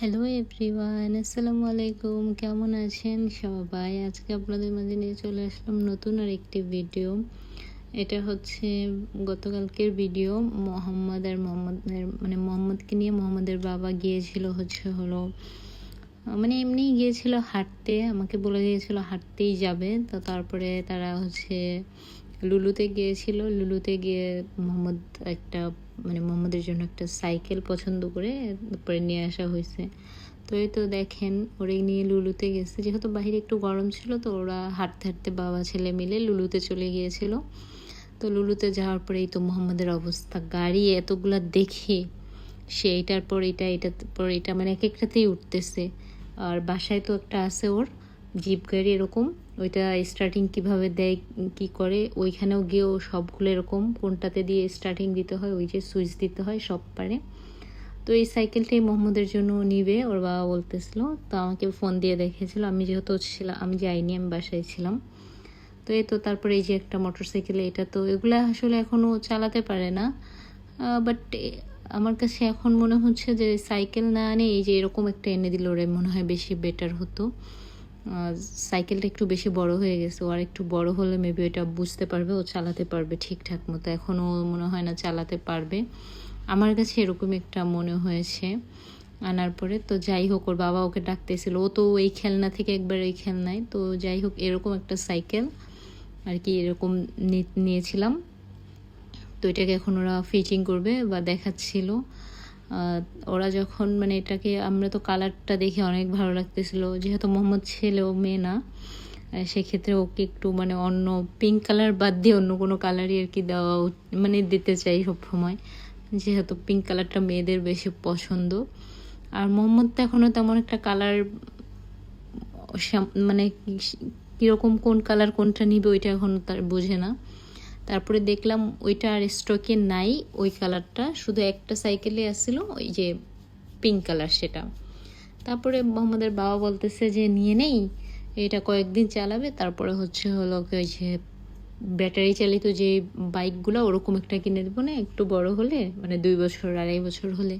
Hello everyone আসসালামু আলাইকুম কেমন আছেন সবাই? আজকে আপনাদের মাঝে নিয়ে চলে আসলাম নতুন আর একটি ভিডিও এটা হচ্ছে গতকালকের ভিডিও মোহাম্মদ আর মোহাম্মদের মানে মোহাম্মদকে নিয়ে মোহাম্মদের বাবা গিয়েছিল হচ্ছে হলো মানে এমনি গিয়েছিল হাঁটতে। আমাকে বলে দিয়েছিল হাঁটতেই যাবে। তো তারপরে তারা হচ্ছে লুলুতে গিয়েছিল। লুলুতে গিয়ে মোহাম্মদ একটা মানে মোহাম্মদের জন্য একটা সাইকেল পছন্দ করে তারপরে নিয়ে আসা হয়েছে। তো এই তো দেখেন ওরে নিয়ে লুলুতে গেছে। যেহেতু বাহিরে একটু গরম ছিল, তো ওরা হাঁটতে হাঁটতে বাবা, ছেলে মিলে লুলুতে চলে গিয়েছিল। তো লুলুতে যাওয়ার পরে এই তো মোহাম্মদের অবস্থা, গাড়ি এতগুলা দেখে সে এটার পর এটা এটার পর এটা মানে এক একটাতেই উঠতেছে। আর বাসায় তো একটা আছে ওর জিপ গাড়ি এরকম, ওইটা স্টার্টিং কীভাবে দেয়, কি করে, ওইখানেও গিয়েও সবগুলো এরকম, কোনটাতে দিয়ে স্টার্টিং দিতে হয়, ওই যে সুইচ দিতে হয় সব পারে। তো এই সাইকেলটাই মোহাম্মদের জন্য নিবে, ওর বাবা বলতেছিল। তো আমাকে ফোন দিয়ে দেখেছিল, আমি যেহেতু ছিলাম আমি যাইনি, আমি বাসায় ছিলাম। তো এই তো তারপরে এই যে একটা মোটর সাইকেল এটা তো এগুলো আসলে এখনও চালাতে পারে না। বাট আমার কাছে এখন মনে হচ্ছে যে সাইকেল না আনে এই যে এরকম একটা এনে দিল, ওরে মনে হয় বেশি বেটার হতো। সাইকেলটা একটু বেশি বড় হয়ে গেছে। ও আর একটু বড় হলে মেবি ওটা বুঝতে পারবে, ও চালাতে পারবে ঠিকঠাক মতো। এখনও মনে হয় না চালাতে পারবে। আমার কাছে এরকম একটা মনে হয়েছে আনার পরে। তো যাই হোক, ওর বাবা ওকে ডাকতেছিল। ও তো এই খেলনা থেকে একবার এই খেলনায়। তো যাই হোক, এরকম একটা সাইকেল আর কি এরকম নিয়েছিলাম। তো এটাকে এখন ওরা ফিটিং করবে বা দেখাচ্ছিল। ওরা যখন মানে এটাকে আমরা তো কালারটা দেখে অনেক ভালো লাগতেছিল। যেহেতু মোহাম্মদ ছেলে, ও মেয়ে না সেক্ষেত্রে ওকে একটু মানে অন্য পিঙ্ক কালার বাদ দিয়ে অন্য কোনো কালারই আর কি দেওয়া মানে দিতে চাই সবসময়। যেহেতু পিঙ্ক কালারটা মেয়েদের বেশি পছন্দ। আর মোহাম্মদ তো এখনও তেমন একটা কালার মানে কীরকম কোন কালার কোনটা নিবে ওইটা এখন তার বোঝে না। তারপরে দেখলাম ওইটা আর স্টকে নাই, ওই কালারটা শুধু একটা সাইকেলে আসছিল, ওই যে পিঙ্ক কালার সেটা। তারপরে মোহাম্মদের বাবা বলতেছে যে, নিয়ে নেই, এটা কয়েকদিন চালাবে। তারপরে হচ্ছে হলো ওই যে ব্যাটারি চালিত যে বাইকগুলো ওরকম একটা কিনে দেবো না, একটু বড় হলে মানে দুই বছর, আড়াই বছর হলে।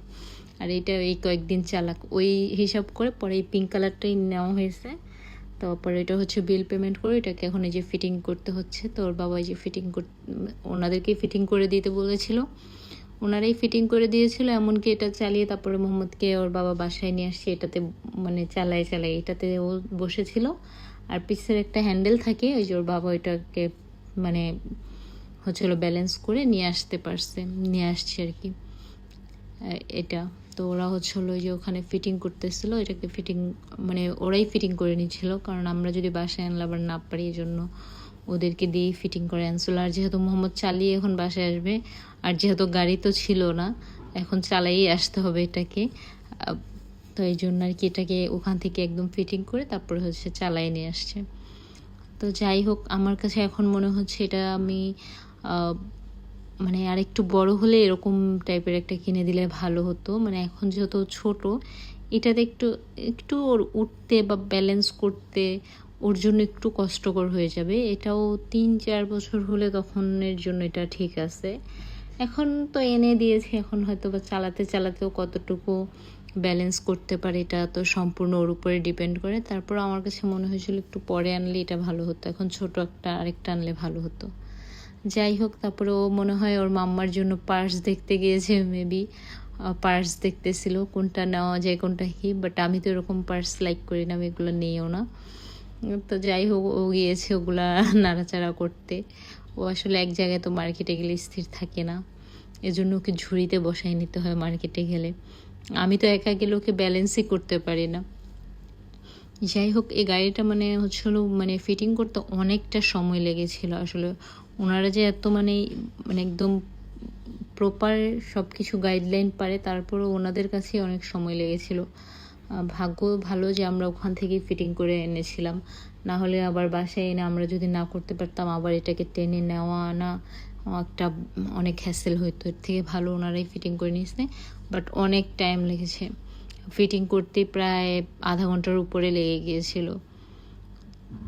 আর এটা এই কয়েকদিন চালাক। ওই হিসাব করে পরে এই পিঙ্ক কালারটাই নেওয়া হয়েছে। তারপরে এটা হচ্ছে বিল পেমেন্ট করে এটাকে এখন এই যে ফিটিং করতে হচ্ছে। তো ওর বাবা যে ফিটিং ওনাদেরকেই ফিটিং করে দিতে বলেছিল। ওনারাই ফিটিং করে দিয়েছিল, এমনকি এটা চালিয়ে তারপরে মোহাম্মদকে ওর বাবা বাসায় নিয়ে আসছে, এটাতে মানে চালায় চালায়, এটাতে ও বসেছিল। আর পিসের একটা হ্যান্ডেল থাকে, ওই যে ওর বাবা ওইটাকে মানে হচ্ছিল ব্যালেন্স করে নিয়ে আসতে পারছে, নিয়ে আসছে আর কি। এটা। তো ওরা হচ্ছে হলো যে ওখানে ফিটিং করতেছিল, এটাকে ফিটিং মানে ওরাই ফিটিং করে নিচ্ছিল। কারণ আমরা যদি বাসায় আবার না পারি এই জন্য ওদেরকে দিয়েই ফিটিং করে আনছিল। আর যেহেতু মোহাম্মদ চালিয়ে এখন বাসায় আসবে, আর যেহেতু গাড়ি তো ছিল না, এখন চালাইই আসতে হবে এটাকে। তো এই জন্য আর কি এটাকে ওখান থেকে একদম ফিটিং করে তারপরে হচ্ছে চালাই নিয়ে আসছে। তো যাই হোক, আমার কাছে এখন মনে হচ্ছে এটা আমি মানে আর একটু বড় হলে এরকম টাইপের একটা কিনে দিলে ভালো হতো। মানে এখন যেহেতু ছোট, এটাতে একটু একটু ওর উঠতে বা ব্যালেন্স করতে ওর জন্য একটু কষ্টকর হয়ে যাবে। এটাও তিন চার বছর হলে তখনের জন্য এটা ঠিক আছে। এখন তো এনে দিয়েছে, এখন হয়তো বা চালাতে চালাতেও কতটুকু ব্যালেন্স করতে পারে এটা তো সম্পূর্ণ ওর উপরে ডিপেন্ড করে। তারপর আমার কাছে মনে হয়েছিল একটু পরে আনলে এটা ভালো হতো, এখন ছোট একটা আরেকটা আনলে ভালো হতো। যাই হোক, তারপরে ও মনে হয় ওর মাম্মার জন্য পার্স দেখতে গিয়েছে মেবি পার্স দেখতেছিল কোনটা নেওয়া যায়, কোনটা কি বাট আমি তো এরকম পার্স লাইক করি না, আমি এগুলো নিয়েও না। তো যাই হোক, ও গিয়েছে ওগুলা নাড়াচাড়া করতে। ও আসলে এক জায়গায় তো মার্কেটে গেলে স্থির থাকে না। এজন্য ওকে ঝুড়িতে বসাই নিতে হয় মার্কেটে গেলে। আমি তো একা গেলে ওকে ব্যালেন্সই করতে পারি না। যাই হোক, এই গাড়িটা মানে হচ্ছিল মানে ফিটিং করতে অনেকটা সময় লেগেছিল। আসলে ওনারা যে এত মানে মানে একদম প্রপার সব কিছু গাইডলাইন পারে, তারপরও ওনাদের কাছে অনেক সময় লেগেছিল। ভাগ্য ভালো যে আমরা ওখান থেকেই ফিটিং করে এনেছিলাম। না হলে আবার বাসায় এনে আমরা যদি না করতে পারতাম, আবার এটাকে টেনে নেওয়া আনা একটা অনেক হ্যাসেল হইতো। এর থেকে ভালো ওনারাই ফিটিং করে নিয়েছে বাট অনেক টাইম লেগেছে। ফিটিং করতে প্রায় আধা ঘণ্টার উপরে লেগে গিয়েছিল।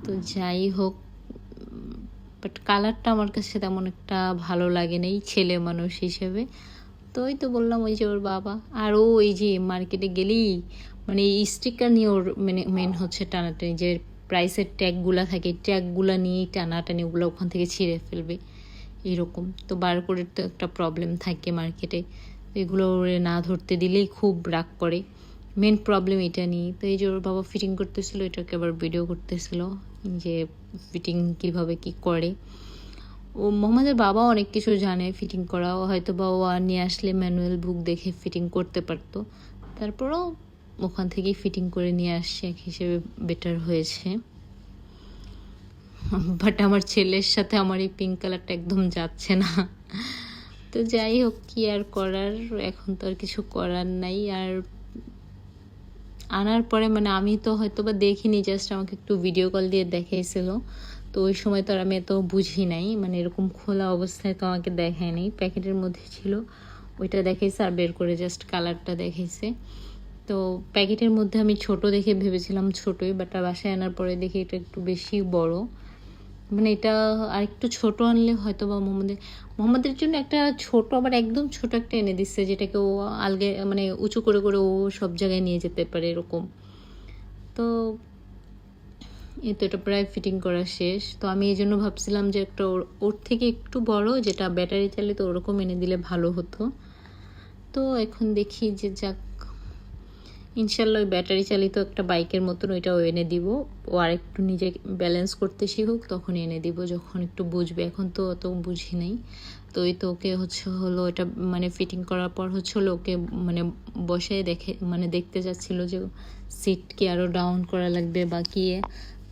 তো যাই হোক বাট কালারটা আমার কাছে তেমন একটা ভালো লাগে নেই, ছেলে মানুষ হিসেবে। তো ওই তো বললাম, ওই যে ওর বাবা। আর ও ওই যে মার্কেটে গেলেই মানে এই স্টিকার নিয়ে ওর মানে মেন হচ্ছে টানাটানি, যে প্রাইসের ট্যাগগুলা থাকে ট্যাগগুলা নিয়েই টানাটানি ওগুলো ওখান থেকে ছিঁড়ে ফেলবে। এরকম। তো বার করে তো একটা প্রবলেম থাকে মার্কেটে এগুলো ওরে না ধরতে দিলেই খুব রাগ করে। মেন প্রবলেম এটা নিয়ে তো এই যে ওর বাবা ফিটিং করতেছিল, এটাকে আবার ভিডিও করতেছিল যে ফিটিং কীভাবে কি করে। ও মোহাম্মদের বাবা অনেক কিছু জানে ফিটিং করা। হয়তো বা ও আর নিয়ে আসলে ম্যানুয়াল বুক দেখে ফিটিং করতে পারতো। তারপরও ওখান থেকেই ফিটিং করে নিয়ে আসছে, এক হিসেবে বেটার হয়েছে। বাট আমার ছেলের সাথে আমার এই পিঙ্ক কালারটা একদম যাচ্ছে না। তো যাই হোক, কি আর করার? এখন তো আর কিছু করার নাই। আর আনার পরে মানে আমি তো হয়তো বা দেখিনি জাস্ট আমাকে একটু ভিডিও কল দিয়ে দেখাইছিল। তো ওই সময় তো আর আমি এত বুঝি নাই মানে এরকম খোলা অবস্থায় তো আমাকে দেখায়নি প্যাকেটের মধ্যে ছিল, ওইটা দেখাইছে আর বের করে জাস্ট কালারটা দেখাইছে। তো প্যাকেটের মধ্যে আমি ছোট দেখে ভেবেছিলাম ছোটই বাট বাসায় আনার পরে দেখি এটা একটু বেশি বড়। মানে এটা আর একটু ছোট আনলে হয়তো বা মোহাম্মদের মোহাম্মদের জন্য একটা ছোট, আবার একদম ছোট একটা এনে দিচ্ছে যেটাকে ও আলগে মানে উঁচু করে করে ও সব জায়গায় নিয়ে যেতে পারে এরকম। তো এই তো এটা প্রায় ফিটিং করা শেষ। তো আমি এই জন্য ভাবছিলাম যে একটা ওর ওর থেকে একটু বড়, যেটা ব্যাটারি চালিত ওরকম এনে দিলে ভালো হতো। তো এখন দেখি যে যাক ইনশাল্লাহ ওই ব্যাটারি চালিত একটা বাইকের মতন ওইটাও এনে দিব। ও আর একটু নিজে ব্যালেন্স করতে শিখুক, তখন এনে দিব, যখন একটু বুঝবে। এখন তো অত বুঝি নাই। তো ওই তো ওকে হচ্ছে হলো এটা মানে ফিটিং করার পর হচ্ছে হলো ওকে মানে বসে দেখে মানে দেখতে যাচ্ছিল যে সিট কি আরও ডাউন করা লাগবে বা কি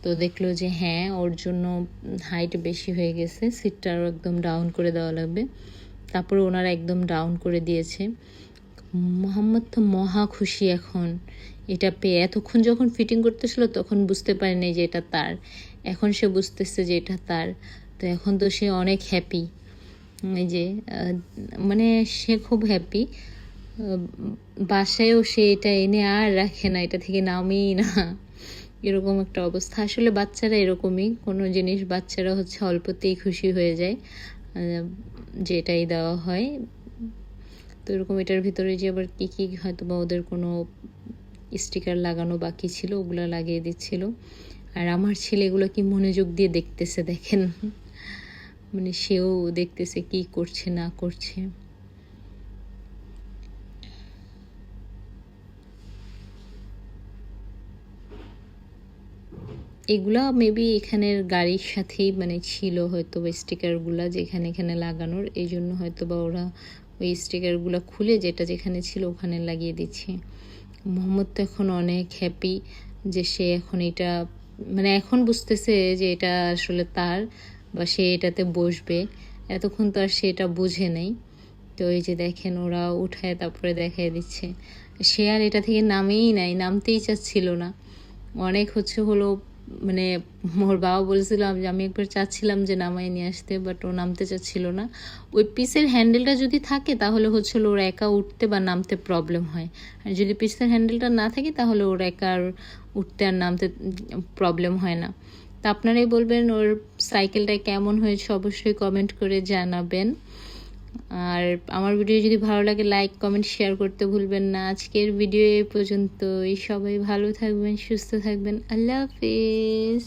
তো দেখল যে হ্যাঁ ওর জন্য হাইট বেশি হয়ে গেছে সিটটা আরও একদম ডাউন করে দেওয়া লাগবে। তারপরে ওনারা একদম ডাউন করে দিয়েছে। মোহাম্মদ তো মহা খুশি এখন। এটা পেয়ে এতক্ষণ যখন ফিটিং করতেছিল তখন বুঝতে পারেনি যে এটা তার। এখন সে বুঝতেছে যে এটা তার। তো এখন তো সে অনেক হ্যাপি এই যে মানে সে খুব হ্যাপি বাসায়ও সে এটা এনে আর রাখে না এটা থেকে নামেই না। এরকম একটা অবস্থা। আসলে বাচ্চারা এরকমই। কোনো জিনিস বাচ্চারা হচ্ছে অল্পতেই খুশি হয়ে যায় আহ, যে এটাই দেওয়া হয়। তো এরকম এটার ভিতরে যে আবার কী কী হয়তো বা ওদের কোনো স্টিকার লাগানো বাকি ছিল, ওগুলো লাগিয়ে দিচ্ছিল। আর আমার ছেলে এগুলো কি মনোযোগ দিয়ে দেখতেছে দেখেন? মানে সেও দেখতেছে কি করছে, না করছে। এগুলা মেবি এখানের গাড়ির সাথেই মানে ছিল হয়তো বা স্টিকারগুলা যেখানে এখানে লাগানোর এই জন্য হয়তো বা ওরা ওই স্টিকারগুলো খুলে যেটা যেখানে ছিল ওখানে লাগিয়ে দিচ্ছে। মোহাম্মদ তো এখন অনেক হ্যাপি যে সে এখন এটা মানে এখন বুঝতেছে যে এটা আসলে তার বা সে এটাতে বসবে। এতক্ষণ তো আর সে এটা বুঝে নেই। তো এই যে দেখেন ওরা উঠায় তারপরে দেখাই দিচ্ছে। সে আর এটা থেকে নামেই নাই, নামতেই চাচ্ছিল না। অনেক হচ্ছে হলো মানে ওর বাবা বলেছিল যে আমি একবার চাচ্ছিলাম যে নামায় নিয়ে আসতে বাট ও নামতে চাচ্ছিল না। ওই পিসের হ্যান্ডেলটা যদি থাকে, তাহলে হচ্ছে ওর একা উঠতে বা নামতে প্রবলেম হয়। আর যদি পিসের হ্যান্ডেলটা না থাকে, তাহলে ওর একা আর উঠতে আর নামতে প্রবলেম হয় না। তা আপনারাই বলবেন, ওর সাইকেলটা কেমন হয়েছে, অবশ্যই কমেন্ট করে জানাবেন। আর আমার ভিডিও যদি ভালো লাগে লাইক কমেন্ট শেয়ার করতে ভুলবেন না। আজকের ভিডিও এই পর্যন্তই। সবাই ভালো থাকবেন, সুস্থ থাকবেন। আল্লাহ হাফিজ।